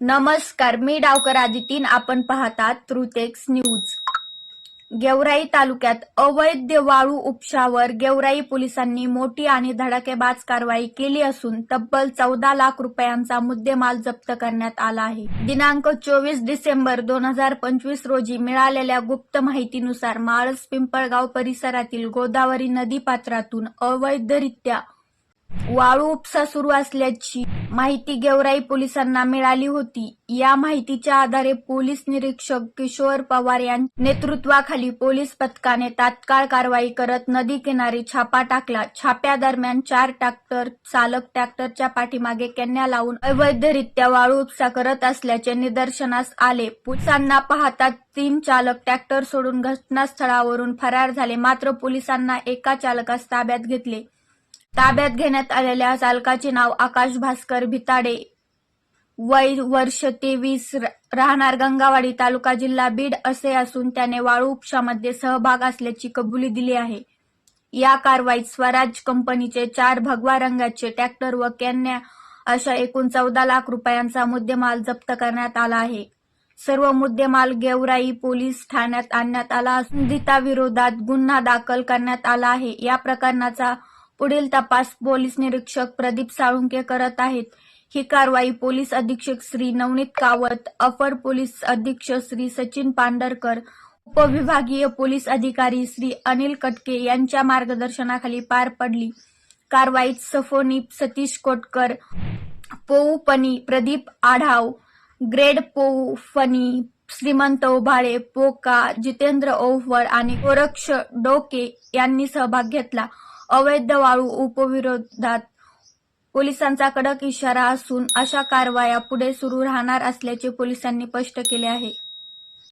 नमस्कार मी डावकर आदितीन. आपण पाहतात ट्रुटेक्स न्यूज. गेवराई तालुक्यात अवैध वाळू उपशावर गेवराई पोलिसांनी मोठी आणि धडाकेबाज कारवाई केली असून तब्बल चौदा लाख रुपयांचा मुद्देमाल जप्त करण्यात आला आहे. दिनांक चोवीस डिसेंबर दोन हजार पंचवीस रोजी मिळालेल्या गुप्त माहितीनुसार माळस पिंपळगाव परिसरातील गोदावरी नदी पात्रातून अवैधरित्या वाळू उपसा सुरू असल्याची माहिती गेवराई पोलिसांना मिळाली होती. या माहितीच्या आधारे पोलीस निरीक्षक किशोर पवार यांच्या नेतृत्वाखाली पोलीस पथकाने तात्काळ कारवाई करत नदी किनारी छापा टाकला. छाप्यादरम्यान चार ट्रॅक्टर चालक ट्रॅक्टरच्या पाठीमागे कन्या लावून अवैधरित्या वाळू उपसा करत असल्याचे निदर्शनास आले. पोलिसांना पाहता तीन चालक ट्रॅक्टर सोडून घटनास्थळावरून फरार झाले. मात्र पोलिसांना एका चालकास ताब्यात घेतले. ताब्यात घेण्यात आलेल्या चालकाचे नाव आकाश भास्कर भिताडे. वय वर्ष तेवीस राहणार गंगावाडी तालुका जिल्हा बीड असे असून त्याने वाळू उपशामध्ये सहभाग असल्याची कबुली दिली आहे. या कारवाईत स्वराज कंपनीचे चार भगवा रंगाचे ट्रॅक्टर व कॅन्या अशा एकूण चौदा लाख रुपयांचा मुद्देमाल जप्त करण्यात आला आहे. सर्व मुद्देमाल गेवराई पोलीस ठाण्यात आणण्यात आला असून विरोधात गुन्हा दाखल करण्यात आला आहे. या प्रकरणाचा पुढील तपास पोलीस निरीक्षक प्रदीप साळुंके करत आहेत. ही कारवाई पोलीस अधीक्षक श्री नवनीत कावत अपर पोलीस अधीक्षक श्री सचिन पांडरकर उपविभागीय पोलीस अधिकारी श्री अनिल कटके यांच्या मार्गदर्शनाखाली पार पडली. कारवाईत सफोनी सतीश कोटकर पोऊपनी प्रदीप आढाव ग्रेड पोऊ फनी श्रीमंत ओभाळे पोका जितेंद्र ओव्हळ आणि गोरक्ष डोके यांनी सहभाग घेतला. अवैध वाळू उपविरोधात पोलिसांचा कडक इशारा असून अशा कारवाया पुढे सुरू राहणार असल्याचे पोलिसांनी स्पष्ट केले आहे.